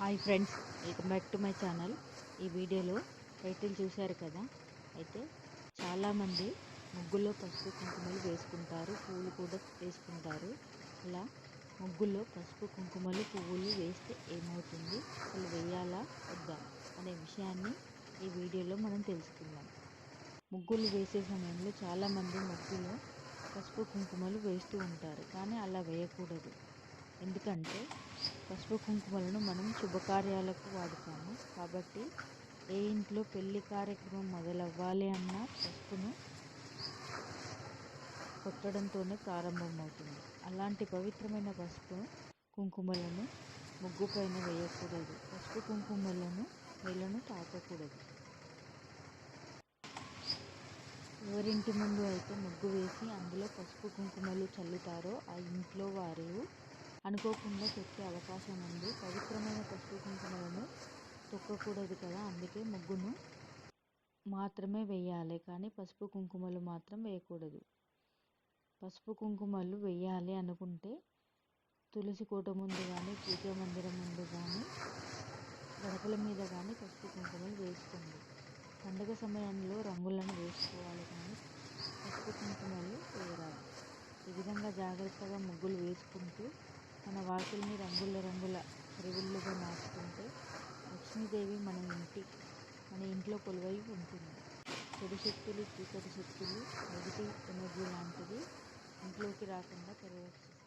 Hi friends welcome back to my channel. ఈ వీడియోలో title చూశారు కదా? అయితే చాలామంది ముగ్గుల్లో పసుపు కుంకుమలు వేసుకుంటారు పువ్వులు కూడా వేసుకుంటారు. అలా ముగ్గుల్లో పసుపు కుంకుమలు పువ్వులు వేస్తే ఏమవుతుంది? అసలు వేయాలా? వద్దా? అనే విషయాన్ని ఈ వీడియోలో మనం తెలుసుకుందాం. ముగ్గులు వేసే సమయంలో చాలామంది ముగ్గులో పసుపు కుంకుమలు వేస్తూ ఉంటారు కానీ అలా వేయకూడదు. ఎందుకంటే పసుపు కుంకుమలను మనం శుభకార్యాలకు వాడుతాము. కాబట్టి ఏ ఇంట్లో పెళ్ళి కార్యక్రమం మొదలవ్వాలి అన్నా పసుపును కొట్టడంతోనే ప్రారంభమవుతుంది. అలాంటి పవిత్రమైన పసుపు కుంకుమలను ముగ్గు పైన వేయకూడదు. పసుపు కుంకుమలను నీళ్ళను తాకకూడదు. ఎవరింటి ముందు అయితే ముగ్గు వేసి అందులో పసుపు కుంకుమలు చల్లుతారో ఆ ఇంట్లో వారు అనుకోకుండా తొక్కే అవకాశం ఉంది పవిత్రమైన పసుపు కుంకుమలను తొక్కకూడదు కదా అందుకే ముగ్గును మాత్రమే వేయాలి కానీ పసుపు కుంకుమలు మాత్రం వేయకూడదు. పసుపు కుంకుమలు వేయాలి అనుకుంటే తులసి కోట ముందు కానీ పూజా మందిరం ముందు కానీ గడపల మీద కానీ పసుపు కుంకుమలు వేసుకోండి. పండుగ సమయంలో రంగులను వేసుకోవాలి కానీ పసుపు కుంకుమలు వేయరాదు. ఈ విధంగా జాగ్రత్తగా ముగ్గులు వేసుకుంటూ మన వాకిల్ని రంగుల రంగుల రివుళ్ళుగా మార్చుకుంటే లక్ష్మీదేవి మన ఇంటి మన ఇంట్లో కొలువై ఉంటుంది. చెడు శక్తులు చీకటి శక్తులు నెగిటివ్ ఎనర్జీ లాంటివి ఇంట్లోకి రాకుండా పరిరక్షిస్తుంది